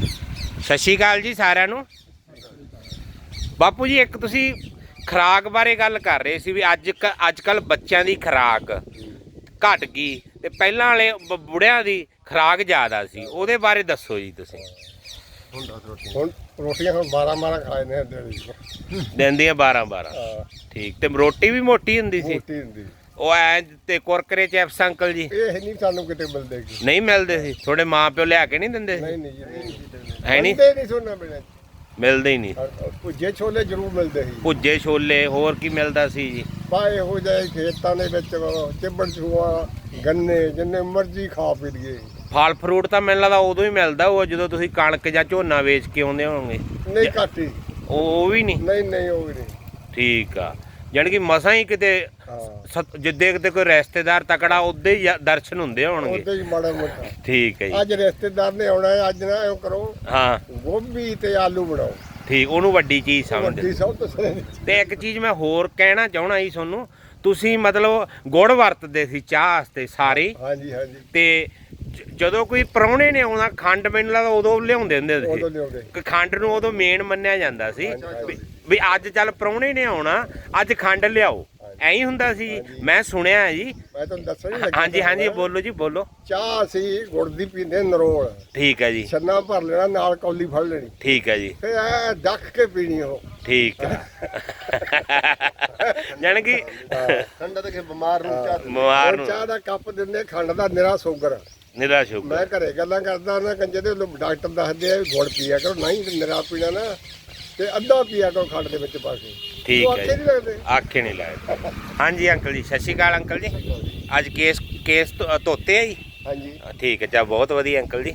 ਸਤਿ ਸ਼੍ਰੀ ਅਕਾਲ ਜੀ ਸਾਰਿਆਂ ਨੂੰ। ਬਾਪੂ ਜੀ ਇੱਕ ਤੁਸੀਂ ਖੁਰਾਕ ਬਾਰੇ ਗੱਲ ਕਰ ਰਹੇ ਸੀ ਵੀ ਅੱਜ ਅੱਜ ਕੱਲ ਬੱਚਿਆਂ ਦੀ ਖੁਰਾਕ ਘਟ ਗਈ ਤੇ ਪਹਿਲਾਂ ਵਾਲੇ ਬੁੜਿਆਂ ਦੀ ਖੁਰਾਕ ਜ਼ਿਆਦਾ ਸੀ। ਉਹਦੇ ਬਾਰੇ ਦੱਸੋ ਜੀ ਤੁਸੀਂ। ਹੁਣ ਰੋਟੀਆਂ ਹੁਣ 12 12 ਖਾਏ ਨੇ ਦਿਹਾੜੀ ਚ ਦਿੰਦੀਆਂ 12 12 ਹਾਂ, ਠੀਕ ਤੇ ਰੋਟੀ ਵੀ ਮੋਟੀ ਹੁੰਦੀ ਸੀ? ਮੋਟੀ ਹੁੰਦੀ। ਉਹ ਐ ਤੇ ਕੁਰਕਰੇ ਚਿਪਸ ਅੰਕਲ ਜੀ? ਇਹ ਨਹੀਂ ਸਾਨੂੰ ਕਿਤੇ ਮਿਲਦੇ। ਨਹੀਂ ਮਿਲਦੇ ਸੀ? ਤੁਹਾਡੇ ਮਾਂ ਪਿਓ ਲਿਆ ਕੇ ਨਹੀਂ ਦਿੰਦੇ ਨਹੀਂ ਨਹੀਂ ਜੀ ਨਹੀਂ ਹੈ ਨਹੀਂ? ਮਿਲਦੇ ਨਹੀਂ ਸੁਣਨਾ ਮਿਲੇ ਮਿਲਦੇ ਹੀ ਨਹੀਂ। ਭੁੱਜੇ ਛੋਲੇ ਜ਼ਰੂਰ ਮਿਲਦੇ ਸੀ। ਭੁੱਜੇ ਛੋਲੇ ਹੋਰ ਕੀ ਮਿਲਦਾ ਸੀ ਜੀ? ਪਾ ਇਹੋ ਜਿਹੇ ਖੇਤਾਂ ਦੇ ਵਿੱਚ ਚਿੱਬੜ ਚੂਆ ਗੰਨੇ ਜਿੰਨੇ ਮਰਜ਼ੀ ਖਾ ਪੀ ਲਈਏ ਫਲ ਫਰੂਟ ਤਾਂ ਮੈਨੂੰ ਲੱਗਦਾ ਉਦੋਂ ਹੀ ਮਿਲਦਾ ਉਹ ਜਦੋਂ ਤੁਸੀਂ ਕਣਕ ਜਾਂ ਝੋਨਾ ਵੇਚ ਕੇ ਆਉਂਦੇ ਹੋਵੋਗੇ। ਨਹੀਂ ਘਾਟੀ ਉਹ ਵੀ ਨਹੀਂ? ਨਹੀਂ ਨਹੀਂ ਉਹ ਵੀ ਨਹੀਂ। ਠੀਕ ਆ। ਜਾਣੀ ਕਿ ਮਸਾਂ ਹੀ ਕਿਤੇ ਹਾਂ। ਸਤ- ਜਿੱਦੇ ਕਿਤੇ ਕੋਈ ਰਿਸ਼ਤੇਦਾਰ ਤਕੜਾ ਉਹਦੇ ਹੀ ਦਰਸ਼ਨ ਹੁੰਦੇ ਹੋਣਗੇ। ਉਹਦੇ ਹੀ ਮਾੜਾ ਮੋਟਾ। ਠੀਕ ਹੈ ਜੀ। ਅੱਜ ਰਿਸ਼ਤੇਦਾਰ ਨੇ ਆਉਣਾ ਹੈ ਅੱਜ ਨਾ ਇਹ ਕਰੋ। ਹਾਂ। ਗੋਭੀ ਤੇ ਆਲੂ ਬਣਾਓ। ਠੀਕ ਉਹਨੂੰ ਵੱਡੀ ਚੀਜ਼ ਸਮਝਦੇ। ਵੱਡੀ ਸਭ ਤੋਂ ਇੱਕ ਚੀਜ਼ ਮੈਂ ਹੋਰ ਕਹਿਣਾ ਚਾਹਣਾ ਜੀ ਤੁਹਾਨੂੰ ਤੁਸੀਂ ਮਤਲਬ ਗੁੜ ਵਰਤਦੇ ਸੀ ਚਾਹ ਵਾਸਤੇ ਸਾਰੇ। ਹਾਂਜੀ ਹਾਂਜੀ। ਤੇ ਜ- ਜਦੋਂ ਕੋਈ ਪ੍ਰਾਹੁਣੇ ਨੇ ਆਉਣਾ ਖੰਡ ਮੈਨੂੰ ਲੱਗਦਾ ਉਦੋਂ ਲਿਆਉਂਦੇ ਹੁੰਦੇ ਉਦੋਂ ਸੀ। ਲਿਆਉਂਦੇ ਕਿ ਖੰਡ ਨੂੰ ਉਦੋਂ ਮੇਨ ਮੰਨਿਆ ਜਾਂਦਾ ਸੀ। ਹਾਂਜੀ, ਹਾਂਜੀ। ਵੀ- ਅੱਜ ਚੱਲ ਪ੍ਰਾਹੁਣੇ ਨੇ ਆਉਣਾ ਅੱਜ ਖੰਡ ਲਿਆਓ। ਐਂ ਹੀ ਹੁੰਦਾ ਸੀ। ਮੈਂ ਸੁਣਿਆ ਹੈ ਜੀ। ਮੈਂ ਤੁਹਾਨੂੰ ਦੱਸਣ ਹੀ ਲੱਗਾ ਹਾਂਜੀ ਹਾਂਜੀ ਬੋਲੋ ਜੀ ਬੋਲੋ। ਚਾਹ ਅਸੀਂ ਗੁੜ ਦੀ ਪੀਂਦੇ ਨਰੋਲ। ਠੀਕ ਹੈ ਜੀ। ਛੰਨਾ ਭਰ ਲੈਣਾ ਨਾਲ ਕੌਲੀ ਫੜ ਲੈਣੀ। ਠੀਕ ਹੈ ਜੀ। ਫੇ ਐ ਡੱਕ ਕੇ ਪੀਣੀ ਉਹ। ਠੀਕ ਹੈ। ਜਾਣੀ ਕਿ ਠੰਡਾ ਤੇ ਬਿਮਾਰ ਨੂੰ ਚਾਹ ਬਿਮਾਰ ਨੂੰ। ਚਾਹ ਦਾ ਕੱਪ ਦਿੰਦੇ ਖੰਡ ਦਾ ਨਿਰਾ ਸ਼ੂਗਰ। ਨਿਰਾਸ਼ ਹੋ ਮੈਂ ਘਰੇ ਗੱਲਾਂ ਕਰਦਾ ਨਾ ਕੰਜੇ ਦੇ ਡਾਕਟਰ ਦੱਸਦੇ ਆ ਗੁੜ ਪੀਆ ਕਰੋ ਨਹੀਂ ਨਿਰਾ ਪੀਣਾ ਨਾ। ਤੇ ਅੱਧਾ ਪੀਆ ਕਰੋ ਖੰਡ ਦੇ ਵਿੱਚ ਪਾ ਕੇ। ਠੀਕ ਉਹ ਹੈ ਅੱਖੇ ਜੀ। ਨਹੀਂ ਲੱਗਦੇ। ਆਖੇ ਨਹੀਂ ਲਾਇਆ ਹਾਂਜੀ ਅੰਕਲ ਜੀ ਸਤਿ ਸ਼੍ਰੀ ਅਕਾਲ ਅੰਕਲ ਜੀ। ਅੱਜ ਕੇਸ ਕੇਸ ਧੋ- ਧੋਤੇ ਆ ਜੀ? ਹਾਂਜੀ। ਠੀਕ ਹੈ ਚਾ ਬਹੁਤ ਵਧੀਆ ਅੰਕਲ ਜੀ।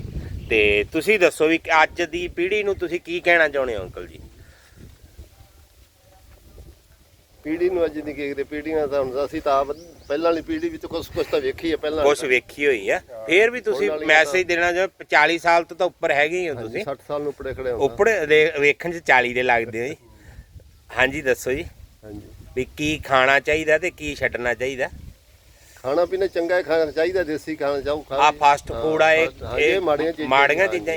ਤੇ ਤੁਸੀਂ ਦੱਸੋ ਵੀ ਅੱਜ ਦੀ ਪੀੜ੍ਹੀ ਨੂੰ ਤੁਸੀਂ ਕੀ ਕਹਿਣਾ ਚਾਹੁੰਦੇ ਹੋ ਅੰਕਲ ਜੀ? ਪੀੜੀ ਨੂੰ ਅੱਜ ਦੀ ਦੇਖਦੇ ਪੀੜੀਆਂ ਤਾਂ ਹੁਣ ਅਸੀਂ ਤਾਂ ਆਪ ਪਹਿਲਾਂ ਵਾਲੀ ਪੀੜੀ ਵਿੱਚ ਕੁਝ ਕੁਝ ਤਾਂ ਵੇਖੀ ਹੈ ਪਹਿਲਾਂ ਕੁਛ ਵੇਖੀ ਹੋਈ ਆ। ਫੇਰ ਵੀ ਤੁਸੀਂ ਮੈਸੇਜ ਦੇਣਾ ਜੋ 40 ਸਾਲ ਤੋਂ ਤਾਂ ਉੱਪਰ ਹੈਗੇ ਹੀ ਹੋ ਤੁਸੀਂ। 60 ਸਾਲ ਨੂੰ ਉੱਪਰੇ ਖੜੇ ਹੁੰਦਾ। ਉੱਪਰ ਵੇਖਣ 'ਚ 40 ਦੇ ਲੱਗਦੇ ਹੋ ਜੀ। ਹਾਂਜੀ ਦੱਸੋ ਜੀ। ਹਾਂਜੀ। ਵੀ ਕੀ ਖਾਣਾ ਚਾਹੀਦਾ ਤੇ ਕੀ ਛੱਡਣਾ ਚਾਹੀਦਾ? ਖਾਣਾ ਪੀਣਾ ਚੰਗਾ ਹੀ ਖਾਣਾ ਚਾਹੀਦਾ ਦੇਸੀ ਖਾਣਾ ਚਾਹੋ ਖਾ ਆ ਫਾਸਟ ਹਾਂ, ਫੂਡ ਆ ਇਹ। ਹਾਂ, ਮਾੜੀਆਂ ਚੀਜ਼ਾਂ ਮਾੜੀਆਂ ਚੀਜ਼ਾਂ।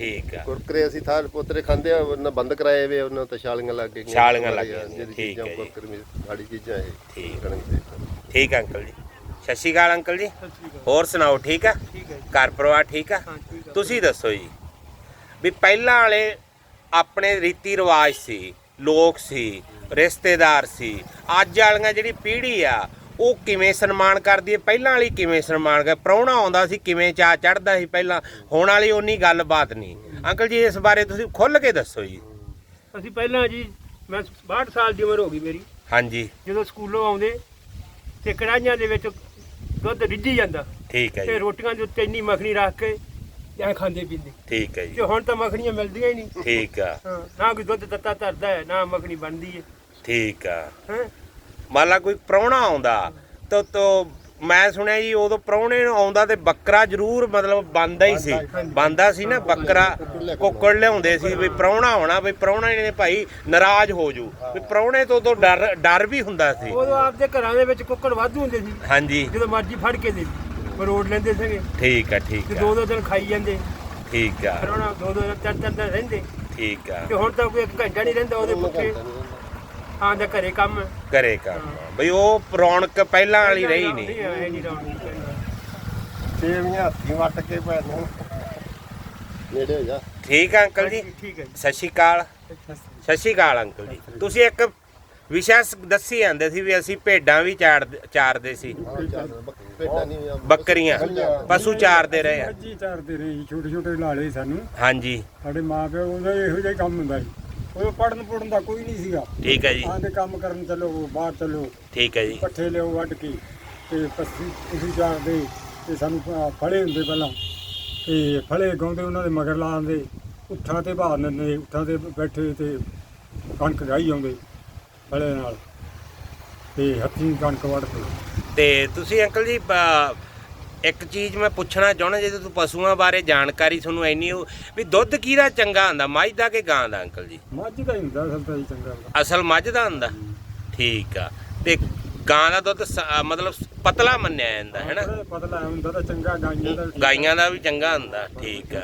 ਠੀਕ ਆ। ਕੁਰਕਰੇ ਅਸੀਂ ਥਾਲ ਪੋਤਰੇ ਖਾਂਦੇ ਆ ਉਹਨਾਂ ਬੰਦ ਕਰਾਏ ਵੇ ਉਹਨਾਂ ਤਾਂ ਛਾਲੀਆਂ ਲੱਗ ਗਈਆਂ। ਛਾਲੀਆਂ ਲੱਗ ਗਈਆਂ, ਠੀਕ ਹੈ ਜੀ। ਕੁਰਕਰੇ ਸਾਡੀ ਚੀਜ਼ਾਂ ਇਹ ਠੀਕ। ਠੀਕ ਆ ਅੰਕਲ ਜੀ। ਸਤਿ ਸ਼੍ਰੀ ਅਕਾਲ ਅੰਕਲ ਜੀ। ਹੋਰ ਸੁਣਾਓ ਠੀਕ ਆ? ਘਰ ਪਰਿਵਾਰ ਠੀਕ ਆ? ਤੁਸੀਂ ਦੱਸੋ ਜੀ ਵੀ ਪਹਿਲਾਂ ਵਾਲੇ ਆਪਣੇ ਰੀਤੀ ਰਿਵਾਜ ਸੀ ਲੋਕ ਸੀ ਰਿਸ਼ਤੇਦਾਰ ਸੀ ਅੱਜ ਵਾਲੀਆਂ ਜਿਹੜੀ ਪੀੜ੍ਹੀ ਆ ਉਹ ਕਿਵੇਂ ਸਨਮਾਨ ਕਰਦੀ ਹੈ ਪਹਿਲਾਂ ਵਾਲੀ ਕਿਵੇਂ ਸਨਮਾਨ ਕਰ? ਪ੍ਰਾਹੁਣਾ ਆਉਂਦਾ ਸੀ ਕਿਵੇਂ ਚਾ ਚੜਦਾ ਸੀ ਪਹਿਲਾਂ? ਹੁਣ ਵਾਲੀ ਉਨੀ ਗੱਲਬਾਤ ਨਹੀਂ। ਅੰਕਲ ਜੀ ਇਸ ਬਾਰੇ ਤੁਸੀਂ ਖੁੱਲ ਕੇ ਦੱਸੋ ਜੀ। ਅਸੀਂ ਪਹਿਲਾਂ ਜੀ ਮੈਂ 62 ਸਾਲ ਦੀ ਉਮਰ ਹੋ ਗਈ ਮੇਰੀ। ਹਾਂਜੀ। ਜਦੋਂ ਸਕੂਲੋਂ ਆਉਂਦੇ ਤੇ ਕੜਾਈਆਂ ਦੇ ਵਿੱਚ ਦੁੱਧ ਰਿੱਝੀ ਜਾਂਦਾ। ਠੀਕ ਹੈ ਤੇ ਜੀ। ਰੋਟੀਆਂ ਦੇ ਉੱਤੇ ਇੰਨੀ ਮੱਖਣੀ ਰੱਖ ਕੇ ਐ ਖਾਂਦੇ ਪੀਂਦੇ। ਠੀਕ ਹੈ ਤੇ ਜੀ ਹੁਣ ਤਾਂ ਮੱਖਣੀਆਂ ਮਿਲਦੀਆਂ ਹੀ ਨਹੀਂ। ਠੀਕ ਆ। ਨਾ ਕੋਈ ਦੁੱਧ ਤੱਤਾ ਧਰਦਾ ਹੈ ਨਾ ਮੱਖਣੀ ਬਣਦੀ ਹੈ। ਠੀਕ ਆ। ਹੈਂ? ਮੰਨ ਲਾ ਕੋਈ ਪ੍ਰਾਹੁਣਾ ਆਉਂਦਾ ਤਾਂ ਤਾਂ ਮੈਂ ਸੁਣਿਆ ਜੀ ਉਦੋਂ ਪ੍ਰਾਹੁਣੇ ਨੂੰ ਆਉਂਦਾ ਤੇ ਬੱਕਰਾ ਜ਼ਰੂਰ ਮਤਲਬ ਬੰਦਾ ਹੀ ਸੀ। ਬੰਦਾ ਸੀ। ਨਾ ਬੱਕਰਾ ਕੁੱਕੜ ਲਿਆਉਂਦੇ ਸੀ ਵੀ ਪ੍ਰਾਹੁਣਾ ਆਉਣਾ ਵੀ ਪ੍ਰਾਹੁਣਾ ਨੇ ਭਾਈ ਨਾਰਾਜ਼ ਹੋ ਜੂ ਵੀ ਪ੍ਰਾਹੁਣੇ ਤੋਂ ਤੋਂ ਡਰ ਡਰ ਵੀ ਹੁੰਦਾ ਸੀ। ਉਦੋਂ ਆਪਦੇ ਘਰਾਂ ਦੇ ਵਿੱਚ ਕੁੱਕੜ ਵਾਧੂ ਹੁੰਦੇ ਸੀ। ਹਾਂਜੀ। ਜਦੋਂ ਮਰਜ਼ੀ ਫੜ ਕੇ ਦੇ ਮਰੋੜ ਲੈਂਦੇ ਸੀਗੇ। ਠੀਕ ਆ ਠੀਕ ਤੇ ਆ। ਦੋ ਦੋ ਦਿਨ ਖਾਈ ਜਾਂਦੇ। ਠੀਕ ਆ। ਫਿਰ ਉਹਨਾਂ ਦੋ ਦੋ ਦਿਨ ਤਿੰਨ ਤਿੰਨ ਦਿਨ ਰਹਿੰਦੇ। ਠੀਕ ਆ। ਤੇ ਹੁਣ ਤਾਂ ਕੋਈ ਇੱਕ ਘੰਟਾ ਨਹੀਂ ਰਹਿੰਦਾ ਉਹਦੇ ਪੁੱਠੇ। ਹਾਂ ਦਾ ਘਰੇ ਕੰਮ ਹੈ। ਘਰੇ ਕੰਮ ਬਈ ਉਹ ਰੌਣਕ ਪਹਿਲਾਂ ਵਾਲੀ ਰਹੀ ਨਹੀਂ। ਇਹ ਨਹੀਂ ਰੌਣਕ ਸੇਵੀਆਂ ਹੱਥੀਂ ਵੱਟ ਕੇ ਪੈਣ ਨੇੜੇ ਹੋ ਜਾ। ਠੀਕ ਆ ਅੰਕਲ ਜੀ? ਠੀਕ ਹੈ ਜੀ। ਸਤਿ ਸ਼੍ਰੀ ਅਕਾਲ। ਸਤਿ ਸ਼੍ਰੀ ਅਕਾਲ। ਅੰਕਲ ਜੀ। ਤੁਸੀਂ ਇੱਕ ਵਿਸ਼ਾ ਦੱਸੀ ਜਾਂਦੇ ਸੀ ਵੀ ਅਸੀਂ ਭੇਡਾਂ ਵੀ ਚਾਰ ਚਾਰਦੇ ਸੀ। ਭੇਡਾਂ ਨਹੀਂ ਹੋਈਆਂ ਬੱਕਰੀਆਂ। ਪਸ਼ੂ ਚਾਰਦੇ ਰਹੇ ਆ। ਮੱਝੀ ਚਾਰਦੇ ਰਹੇ ਜੀ। ਛੋਟੇ ਛੋਟੇ ਲਾਲੇ ਸਾਨੂੰ। ਹਾਂਜੀ। ਸਾਡੇ ਮਾਪਿਓ ਉਹਦਾ ਇਹੋ ਜਿਹਾ ਹੀ ਕੰਮ ਹੁੰਦਾ ਸੀ। ਉਹ ਪੜਨ ਪੜਨ ਦਾ ਕੋਈ ਨਹੀਂ ਸੀਗਾ। ਠੀਕ ਹੈ ਜੀ। ਆਂਦੇ ਕੰਮ ਕਰਨ ਚੱਲੋ ਬਾਹਰ ਚੱਲੋ। ਠੀਕ ਹੈ ਜੀ। ਪੱਠੇ ਲਿਓ ਵੱਢ ਕੇ ਤੇ ਪੱਸੀ ਤੁਸੀਂ ਚਾਰਦੇ ਤੇ ਸਾਨੂੰ ਫੜੇ ਹੁੰਦੇ ਪਹਿਲਾਂ। ਤੇ ਫੜੇ ਗਾਉਂਦੇ ਉਹਨਾਂ ਦੇ ਮਗਰ ਲਾਉਂਦੇ ਉੱਠਾਂ ਤੇ ਬਾਹਰ ਦਿੰਦੇ ਉੱਠਾਂ ਤੇ ਬੈਠੇ ਤੇ ਕਣਕ ਗਾਈ ਆਉਂਦੇ ਫੜੇ ਨਾਲ। ਤੇ ਹੱਥੀਂ ਕਣਕ ਵੱਢਦੇ ਤੇ ਤੁਸੀਂ ਅੰਕਲ ਜੀ ਇੱਕ ਚੀਜ਼ ਮੈਂ ਪੁੱਛਣਾ ਚਾਹੁੰਦਾ ਜੇ ਤੁਸੀਂ ਪਸ਼ੂਆਂ ਬਾਰੇ ਜਾਣਕਾਰੀ ਤੁਹਾਨੂੰ ਇੰਨੀ ਹੋ ਵੀ ਦੁੱਧ ਕਿਹਦਾ ਚੰਗਾ ਹੁੰਦਾ ਮੱਝ ਦਾ ਕਿ ਗਾਂ ਦਾ ਅੰਕਲ ਜੀ? ਮੱਝ ਦਾ ਹੀ ਹੁੰਦਾ ਸਭ ਤੋਂ ਚੰਗਾ ਹੁੰਦਾ। ਅਸਲ ਮੱਝ ਦਾ ਹੁੰਦਾ? ਠੀਕ ਆ। ਤੇ ਗਾਂ ਦਾ ਦੁੱਧ ਸ- ਮਤਲਬ ਪਤਲਾ ਮੰਨਿਆ ਜਾਂਦਾ ਹੈ ਨਾ? ਪਤਲਾ ਹੁੰਦਾ ਤਾਂ ਚੰਗਾ ਗਾਈਆਂ ਦਾ ਵੀ ਠੀਕ। ਗਾਈਆਂ ਦਾ ਵੀ ਚੰਗਾ ਹੁੰਦਾ ਠੀਕ ਆ।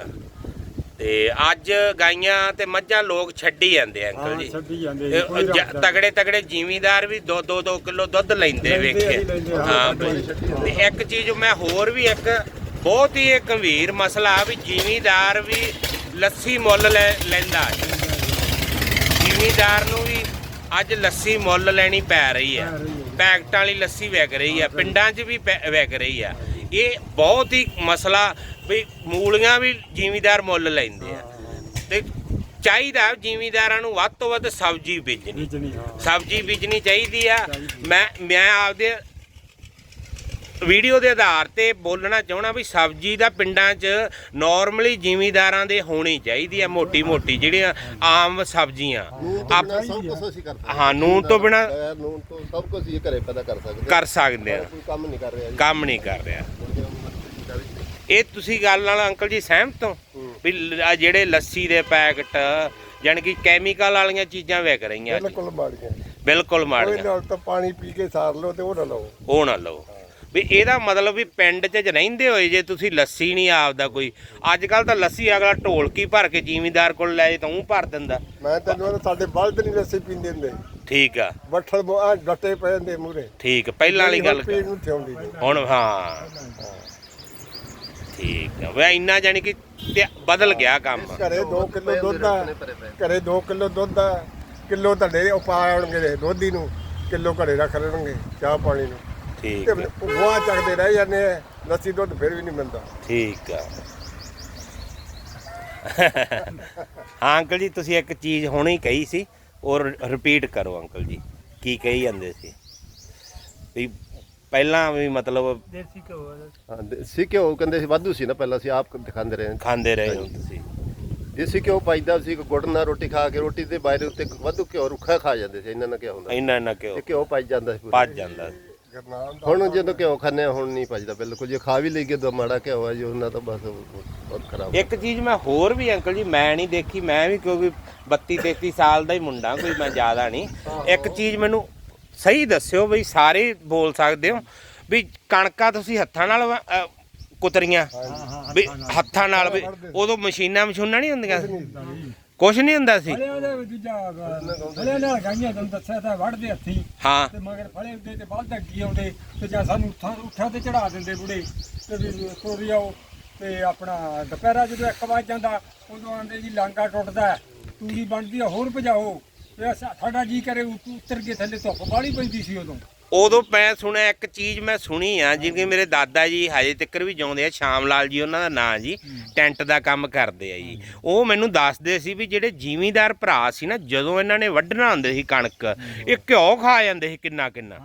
ਤੇ ਅੱਜ ਗਾਈਆਂ ਤੇ ਮੱਝਾਂ ਲੋਕ ਛੱਡੀ ਜਾਂਦੇ ਆ ਅੰਕਲ ਹਾਂ ਜੀ। ਛੱਡੀ ਜਾਂਦੇ ਜੀ, ਇਹ ਕੋਈ ਜ- ਰੱਖਦਾ ਤਗੜੇ ਤਗੜੇ ਜ਼ਿਮੀਦਾਰ ਵੀ 2 2 2 ਕਿਲੋ ਦੁੱਧ ਲੈਂਦੇ ਲੈਂਦੇ ਵੇਖੇ। ਆ ਜੀ, ਲੈਂਦੇ ਆ। ਹਾਂ ਬਈ। ਤੇ ਇੱਕ ਚੀਜ਼ ਮੈਂ ਹੋਰ ਵੀ ਇੱਕ ਬਹੁਤ ਹੀ ਇੱਕ ਗੰਭੀਰ ਮਸਲਾ ਵੀ ਜ਼ਿਮੀਦਾਰ ਵੀ ਲੱਸੀ ਮੁੱਲ ਲੈ ਲੈਂਦਾ ਜ਼ਿਮੀਦਾਰ ਨੂੰ ਵੀ ਅੱਜ ਲੱਸੀ ਮੁੱਲ ਲੈਣੀ ਪੈ ਰਹੀ ਹੈ। ਪੈ ਰਹੀ ਹੈ। ਪੈਕਟਾਂ ਵਾਲੀ ਲੱਸੀ ਵਿਕ ਰਹੀ ਆ ਪਿੰਡਾਂ 'ਚ ਵੀ ਪੈ- ਵਿਕ ਰਹੀ ਆ ਇਹ ਬਹੁਤ ਹੀ ਮਸਲਾ ਵੀ ਮੂਲੀਆਂ ਵੀ ਜ਼ਿਮੀਦਾਰ ਮੁੱਲ ਲੈਂਦੇ ਆ। ਤੇ ਚਾਹੀਦਾ ਜ਼ਿਮੀਦਾਰਾਂ ਨੂੰ ਵੱਧ ਤੋਂ ਵੱਧ ਸਬਜ਼ੀ ਬੀਜਣੀ। ਸਬਜ਼ੀ ਬੀਜਣੀ ਚਾਹੀਦੀ ਆ। ਮੈਂ ਮੈਂ ਆਪਦੇ ਵੀਡੀਓ ਦੇ ਆਧਾਰ ਤੇ ਬੋਲਣਾ ਚਾਹਣਾ ਵੀ ਸਬਜ਼ੀ ਦਾ ਪਿੰਡਾਂ 'ਚ ਨਾਰਮਲੀ ਜ਼ਿਮੀਦਾਰਾਂ ਦੇ ਹੋਣੀ ਚਾਹੀਦੀ ਆ ਮੋਟੀ ਮੋਟੀ ਜਿਹੜੀਆਂ ਆਮ ਸਬਜ਼ੀਆਂ। ਆਪ ਸਭ ਕੁਝ ਅਸੀਂ ਕਰ ਸਕਦੇ। ਹਾਂ, ਨੂਨ ਤੋਂ ਬਿਨਾਂ- ਨੂਨ ਤੋਂ ਸਭ ਕੁਝ ਇਹ ਘਰੇ ਪੈਦਾ ਕਰ ਸਕਦੇ। ਕਰ ਸਕਦੇ ਆ। ਕੋਈ ਕੰਮ ਨਹੀਂ ਕਰ ਰਿਹਾ ਕੰਮ ਨਹੀਂ ਕਰ ਰਿਹਾ। ਇਹ ਤੁਸੀਂ ਗੱਲ ਨਾਲ ਅੰਕਲ ਜੀ ਸਹਿਮਤ ਹੋ? ਵੀ ਆਹ ਜਿਹੜੇ ਲੱਸੀ ਦੇ ਪੈਕਟ ਜਾਣੀ ਕਿ ਕੈਮੀਕਲ ਵਾਲੀਆਂ ਚੀਜ਼ਾਂ ਵਿਕ ਰਹੀਆਂ ਜੀ। ਬਿਲਕੁਲ ਮਾੜੀਆਂ। ਬਿਲਕੁਲ ਕੋਈ ਮਾੜੀਆਂ। ਨਾਲ ਤਾਂ ਪਾਣੀ ਪੀ ਕੇ ਸਾਰ ਲਓ ਤੇ ਉਹ ਨਾ ਲਓ। ਉਹ ਨਾ ਲਓ। ਵੀ ਇਹਦਾ ਮਤਲਬ ਵੀ ਪਿੰਡ 'ਚ ਰਹਿੰਦੇ ਹੋਏ ਜੇ ਤੁਸੀਂ ਲੱਸੀ ਨਹੀਂ ਆਪਦਾ ਕੋਈ। ਅੱਜ ਕੱਲ ਤਾਂ ਲੱਸੀ ਅਗਲਾ ਢੋਲਕੀ ਭਰ ਕੇ ਜ਼ਿਮੀਦਾਰ ਕੋਲ ਲੈ ਜੇ ਤਾਂ ਉਹ ਭਰ ਦਿੰਦਾ। ਮੈਂ ਤੈਨੂੰ ਕਹਿੰਦਾ ਸਾਡੇ ਬਲਦ ਨਹੀਂ ਲੱਸੀ ਪੀਂਦੇ ਹੁੰਦੇ। ਠੀਕ ਆ। ਬੱਠਲ ਆ ਡੱਟੇ ਹੁੰਦੇ ਮੂਰੇ ਠੀਕ ਆ, ਪਹਿਲਾਂ ਵਾਲੀ ਗੱਲ ਪੀਣ ਨੂੰ ਥਿਆਉਂਦੀ ਨਹੀਂ। ਹੁਣ ਹਾਂ। ਠੀਕ ਆ। ਵੇ ਇੰਨਾ ਜਾਣੀ ਕਿ ਤੇ ਬਦਲ ਗਿਆ ਕੰਮ। ਘਰੇ 2 ਕਿਲੋ ਦੁੱਧ ਆ। ਘਰੇ 2 ਕਿਲੋ ਦੁੱਧ ਆ। ਕਿਲੋ ਤੁਹਾਡੇ ਉਹ ਪਾ ਆਉਣਗੇ ਦੋਧੀ ਨੂੰ ਕਿਲੋ ਘਰੇ ਰੱਖ ਲੈਣਗੇ ਚਾਹ ਪਾਣੀ ਨੂੰ। ਠੀਕ ਆ, ਗੋਆ ਚੱਕਦੇ ਰਹਿ ਜਾਂਦੇ ਆ ਲੱਸੀ ਦੁੱਧ ਫਿਰ ਵੀ ਨਹੀਂ ਮਿਲਦਾ। ਠੀਕ ਆ। ਹਾਂ ਅੰਕਲ ਜੀ ਤੁਸੀਂ ਇੱਕ ਚੀਜ਼ ਹੁਣੇ ਹੀ ਕਹੀ ਸੀ ਔਰ ਰਿਪੀਟ ਕਰੋ ਅੰਕਲ ਜੀ। ਕੀ ਕਹੀ ਜਾਂਦੇ ਸੀ? ਵੀ ਪਹਿਲਾਂ ਵੀ ਮਤਲਬ ਦੇਸੀ ਘਿਓ ਵਾਲਾ। ਹਾਂ ਦੇਸੀ ਘਿਓ ਕਹਿੰਦੇ ਸੀ ਵਾਧੂ ਸੀ ਨਾ ਪਹਿਲਾਂ ਅਸੀਂ ਆਪ ਦਿਖਾਉਂਦੇ ਰਹੇ। ਖਾਂਦੇ ਰਹੇ ਹੋ ਤੁਸੀਂ ਦੇਸੀ ਘਿਓ ਪਾਈਦਾ ਸੀ ਗੁੜ ਨਾਲ ਰੋਟੀ ਖਾ ਕੇ ਰੋਟੀ ਦੇ ਬਾਹਰ ਉੱਤੇ ਵਾਧੂ ਘਿਓ ਰੁੱਖਾ ਖਾ ਜਾਂਦੇ ਸੀ ਇਹਨਾਂ ਨਾਲ ਕੀ ਹੁੰਦਾ ਇੰਨਾ ਨਾ ਕਿਉਂ ਤੇ ਘਿਓ ਪਾਈ ਜਾਂਦਾ ਸੀ ਪੂਰਾ। ਭੱਜ ਜਾਂਦਾ ਹੁਣ ਜਦੋਂ ਘਿਓ ਖਾਂਦੇ ਹਾਂ ਹੁਣ ਨਹੀਂ ਪਚਦਾ ਬਿਲਕੁਲ ਜੇ ਖਾ ਵੀ ਲਈਏ ਤਾਂ ਮਾੜਾ ਘਿਓ ਹੈ ਜੀ ਉਹਨਾਂ ਤਾਂ ਬਸ ਬਹੁਤ ਖਰਾਬ। ਇੱਕ ਚੀਜ਼ ਮੈਂ ਹੋਰ ਵੀ ਅੰਕਲ ਜੀ ਮੈਂ ਨਹੀਂ ਦੇਖੀ ਮੈਂ ਵੀ ਕਿਉਂਕਿ 32 33 ਸਾਲ ਦਾ ਹੀ ਮੁੰਡਾ ਕੋਈ ਮੈਂ ਜ਼ਿਆਦਾ ਨਹੀਂ। ਇੱਕ ਚੀਜ਼ ਮੈਨੂੰ ਸਹੀ ਦੱਸਿਓ ਬਈ ਸਾਰੇ ਬੋਲ ਸਕਦੇ ਹੋ ਵੀ ਕਣਕਾਂ ਤੁਸੀਂ ਹੱਥਾਂ ਨਾਲ ਕੁਤਰੀਆਂ। ਵੀ ਹੱਥਾਂ ਨਾਲ। ਵੀ ਉਦੋਂ ਮਸ਼ੀਨਾਂ ਮਸ਼ੂਨਾਂ ਨਹੀਂ ਹੁੰਦੀਆਂ? ਸੀ ਕੁਝ ਨਹੀਂ ਹੁੰਦਾ ਸੀ? ਫਲਿਆਂ ਦੇ ਦੂਜਾ ਫਲਿਆਂ ਨਾਲ ਗਾਈਆਂ ਤੁਹਾਨੂੰ ਦੱਸਿਆ ਤਾਂ ਵੜਦੇ ਹੱਥੀ। ਹਾਂ। ਤੇ ਮਗਰ ਫਲੇ ਉੱਤੇ ਤੇ ਬਲਦ ਅੱਗੀ ਆਉਂਦੇ? ਤੇ ਜਾਂ ਸਾਨੂੰ ਉੱਠਾਂ ਉੱਠਾਂ ਤੇ ਚੜਾ ਦਿੰਦੇ ਬੁੜੇ ਤੇ ਵੀ ਤੋਰੀ ਆਓ। ਤੇ ਆਪਣਾ ਦੁਪਹਿਰਾ ਜਦੋਂ 1 ਵਜ ਜਾਂਦਾ ਉਦੋਂ ਆਂਦੇ ਜੀ ਲਾਂਗਾ ਟੁੱਟਦਾ ਹੈ, ਤੂੜੀ ਬਣਦੀ ਆ ਹੋਰ ਭਜਾਓ। ਸਾ- ਸਾਡਾ ਜੀ ਕਰੇ ਉੱਤ- ਉੱਤਰ ਕੇ ਥੱਲੇ ਧੁੱਪ ਬਾਹਲੀ ਪੈਂਦੀ ਸੀ ਉਦੋਂ। ਉਦੋਂ ਮੈਂ ਸੁਣਿਆ ਇੱਕ ਚੀਜ਼ ਮੈਂ ਸੁਣੀ ਆ ਜਿਵੇਂ ਮੇਰੇ ਦਾਦਾ ਜੀ ਹਜੇ ਤੱਕ ਵੀ ਜਿਉਂਦੇ ਆ ਸ਼ਾਮ ਲਾਲ ਜੀ ਉਹਨਾਂ ਦਾ ਨਾਂ ਜੀ ਟੈਂਟ ਦਾ ਕੰਮ ਕਰਦੇ ਆ ਜੀ। ਉਹ ਮੈਨੂੰ ਦੱਸਦੇ ਸੀ ਵੀ ਜਿਹੜੇ ਜ਼ਿਮੀਂਦਾਰ ਭਰਾ ਸੀ ਨਾ ਜਦੋਂ ਇਹਨਾਂ ਨੇ ਵੱਢਣਾ ਹੁੰਦੇ ਸੀ ਕਣਕ ਇਹ ਘਿਓ ਖਾ ਜਾਂਦੇ ਸੀ ਕਿੰਨਾ ਕਿੰਨਾ।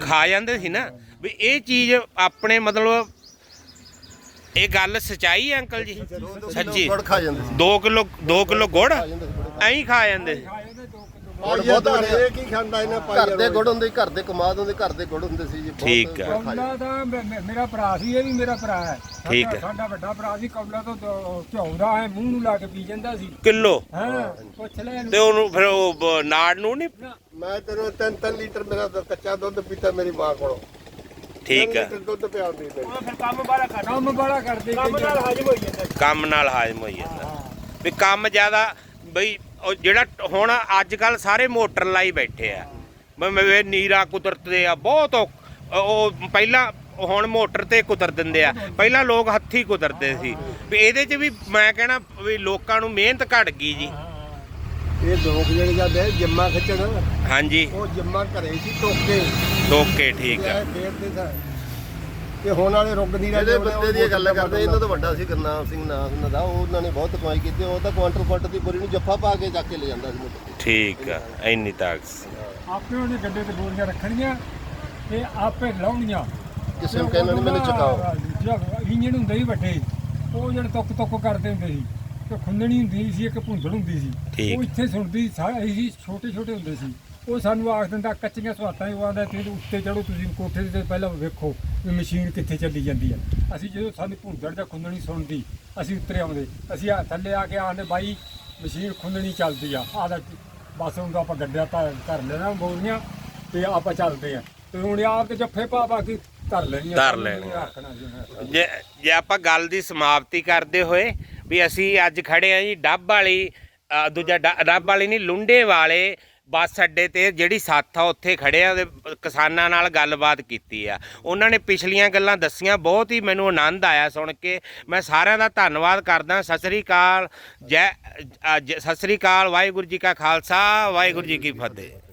ਖਾ ਜਾਂਦੇ ਸੀ। ਨਾ। ਵੀ ਇਹ ਚੀਜ਼ ਆਪਣੇ ਮਤਲਬ ਇਹ ਗੱਲ ਸਚਾਈ ਹੈ ਅੰਕਲ ਜੀ? ਸੱਚੀ ਗੁੜ ਖਾ ਜਾਂਦੇ ਸੀ। 2 ਕਿਲੋ 2 ਕਿਲੋ ਗੁੜ? ਐਂ ਹੀ ਖਾ ਜਾਂਦੇ ਸੀ। ਗੁੜ ਬਹੁਤ ਬਹੁਤ ਵਧੀਆ। ਇਹ ਕੀ ਖਾਂਦਾ ਇਹਨਾਂ ਘਰ ਦੇ ਗੁੜ ਹੁੰਦੇ ਸੀ, ਘਰ ਦੇ ਕਮਾਦ ਹੁੰਦੇ ਘਰ ਦੇ ਗੁੜ ਹੁੰਦੇ ਸੀ ਜੀ ਬਹੁਤ ਠੀਕ ਆ। ਗੁੜ ਖਾ ਜਾਂਦੇ। ਕੌਲਾ ਦਾ ਮੇ- ਮੇ- ਮੇਰਾ ਭਰਾ ਸੀ ਇਹ ਵੀ ਮੇਰਾ ਭਰਾ ਹੈ। ਸਾਡਾ- ਠੀਕ ਹੈ। ਸਾਡਾ ਵੱਡਾ ਭਰਾ ਸੀ ਕੌਲਾ ਤੋਂ ਦ- ਝਾਉ ਦਾ ਹੈ ਮੂੰਹ ਨੂੰ ਲਾ ਕੇ ਪੀ ਜਾਂਦਾ ਸੀ। ਕਿਲੋ? ਹਾਂ ਪੁੱਛ ਲੈ ਇਹਨੂੰ। ਤੇ ਉਹਨੂੰ ਫਿਰ ਉਹ ਬ- ਨਾੜ ਨੂੰ ਨਹੀਂ? ਮੈਂ ਤੈਨੂੰ 3-3 ਲੀਟਰ ਮੇਰਾ ਦ- ਕੱਚਾ ਦੁੱਧ ਪੀਤਾ ਮੇਰੀ ਮਾਂ ਕੋਲੋਂ। ਠੀਕ ਤਿੰਨ ਆ ਲੀਟਰ ਦੁੱਧ ਪਿਆਉਂਦੀ ਮੈਨੂੰ ਉਹ ਫਿਰ ਕੰਮ ਬਾਰਾ ਕਰ ਕੰਮ ਬੜਾ ਕਰਦੇ ਕੰਮ ਨਾਲ ਹਾਜ਼ਮ ਹੋ ਜਾਂਦਾ। ਕੰਮ ਨਾਲ ਹਾਜ਼ਮ ਹੋਈ ਜਾਂਦਾ। ਵੀ ਕੰਮ ਜ਼ਿਆਦਾ ਬਈ ਉਹ ਜਿਹੜਾ ਹੁਣ ਅੱਜ ਕੱਲ ਸਾਰੇ ਮੋਟਰ ਲਾਈ ਬੈਠੇ ਆ। ਮੈਂ ਨੀਰਾ ਕੁਦਰਤਦੇ ਆ ਬਹੁਤ ਉਹ ਪਹਿਲਾਂ ਹੁਣ ਮੋਟਰ ਤੇ ਕੁਤਰ ਦਿੰਦੇ ਆ। ਪਹਿਲਾਂ ਲੋਕ ਹੱਥੀ ਕੁਤਰਦੇ ਸੀ। ਵੀ ਇਹਦੇ 'ਚ ਵੀ ਮੈਂ ਕਹਿਣਾ ਵੀ ਲੋਕਾਂ ਨੂੰ ਮਿਹਨਤ ਘਟ ਗਈ ਜੀ। ਇਹ ਲੋਕ ਜਿਹੜੇ ਜਾਂਦੇ ਜਿੰਮਾ ਖਿੱਚਣ। ਹਾਂਜੀ। ਉਹ ਜਿੰਮਾ ਘਰੇ ਸੀ ਟੋਕੇ ਓਕੇ ਠੀਕ ਆ। ਤੇ ਹੁਣ ਵਾਲੇ ਰੁੱਗ ਦੀ ਜਿਹੜੇ ਬੰਦੇ ਦੀ ਗੱਲ ਕਰਦੇ ਇਹਨਾਂ ਤੋਂ ਵੱਡਾ ਸੀ ਗੁਰਨਾਮ ਸਿੰਘ ਨਾਮ ਉਹਨਾਂ ਦਾ ਉਹ ਉਹਨਾਂ ਨੇ ਬਹੁਤ ਕਮਾਈ ਕੀਤੀ ਉਹ ਤਾਂ ਕੁਆਂਟਲ ਕੁਆਂਟਲ ਦੀ ਬੋਰੀ ਨੂੰ ਜੱਫਾ ਪਾ ਕੇ ਚੱਕ ਕੇ ਲੈ ਜਾਂਦਾ ਸੀ ਮੋਟਰ ਤੇ। ਠੀਕ ਆ ਇੰਨੀ ਤਾਕਤ ਆਪੇ ਉਹਨੇ ਗੱਡੇ ਤੇ ਬੋਰੀਆਂ ਰੱਖਣੀਆਂ ਤੇ ਆਪੇ ਲਾਉਣੀਆਂ। ਕਿਸੇ ਨੂੰ ਕਹਿਣਾ ਨਹੀਂ ਮੈਨੂੰ ਚਕਾਓ। ਇੰਜਣ ਹੁੰਦੇ ਸੀ ਵੱਡੇ ਉਹ ਜਿਹੜੇ ਤੁੱਕ ਤੁੱਕ ਕਰਦੇ ਹੁੰਦੇ ਸੀ। ਤੇ ਖੁੰਦਣੀ ਹੁੰਦੀ ਸੀ ਇੱਕ ਭੁੰਦੜ ਹੁੰਦੀ ਸੀ। ਉਹ ਇੱਥੇ ਸੁਣਦੀ ਸਾਰੀ ਸੀ ਛੋਟੇ ਛੋਟੇ ਹੁੰਦੇ ਸੀ। ਉਹ ਸਾਨੂੰ ਆਖ ਦਿੰਦਾ ਕੱਚੀਆਂ ਸਵਾਤਾਂ ਹੀ ਉਹ ਆਂਦਾ ਤੁਸੀਂ ਉੱਤੇ ਚੜੋ ਤੁਸੀਂ ਕੋਠੇ ਤੇ ਪਹਿਲਾਂ ਵੇਖੋ। ਵੀ ਮਸ਼ੀਨ ਕਿੱਥੇ ਚੱਲੀ ਜਾਂਦੀ ਹੈ ਅਸੀਂ ਜਦੋਂ ਸਾਨੂੰ ਭੁੰਦੜ ਜਾਂ ਖੁੰਦਣੀ ਸੁਣਦੀ ਅਸੀਂ ਉੱਤਰੇ ਆਉਂਦੇ। ਅਸੀਂ ਆ ਥੱਲੇ ਆ ਕੇ ਆਂਦੇ ਬਾਈ ਮਸ਼ੀਨ ਖੁੰਦਣੀ ਚੱਲਦੀ ਆ। ਆਦਾ ਬਸ ਹੁਣ ਆਪਾਂ ਗੱਡਿਆ ਤਾਂ ਧਰ ਲੈਣਾ ਬੋਰੀਆਂ ਤੇ ਆਪਾਂ ਚੱਲਦੇ ਆ। ਤੇ ਹੁਣ ਆਪ ਤੇ ਜੱਫੇ ਪਾ ਪਾ ਕੇ ਧਰ ਲੈਣੀਆਂ ਧਰ ਲੈਣੀਆਂ। ਜੀ। ਜੇ। ਆਪਾਂ ਗੱਲ ਦੀ ਸਮਾਪਤੀ ਕਰਦੇ ਹੋਏ ਵੀ ਅਸੀਂ ਅੱਜ ਖੜੇ ਆ ਜੀ ਡੱਬ ਵਾਲੀ ਦੂਜਾ ਡੱਬ ਵਾਲੀ ਨਹੀਂ ਲੁੰਡੇ ਵਾਲੇ ਬੱਸ ਅੱਡੇ ਤੇ ਜਿਹੜੀ ਸੱਥ ਆ, ਉੱਥੇ ਖੜੇ ਆ ਉਹਦੇ ਕਿਸਾਨਾਂ ਨਾਲ ਗੱਲਬਾਤ ਕੀਤੀ ਆ। ਉਹਨਾਂ ਨੇ ਪਿਛਲੀਆਂ ਗੱਲਾਂ ਦੱਸੀਆਂ, ਬਹੁਤ ਹੀ ਮੈਨੂੰ ਆਨੰਦ ਆਇਆ ਸੁਣ ਕੇ। ਮੈਂ ਸਾਰਿਆਂ ਦਾ ਧੰਨਵਾਦ ਕਰਦਾ। ਸਤਿ ਸ੍ਰੀ ਅਕਾਲ, ਜੈ ਜ- ਸਤਿ ਸ੍ਰੀ ਅਕਾਲ, ਵਾਹਿਗੁਰੂ ਜੀ ਕਾ ਖਾਲਸਾ, ਵਾਹਿਗੁਰੂ ਜੀ ਕੀ ਫਤਿਹ।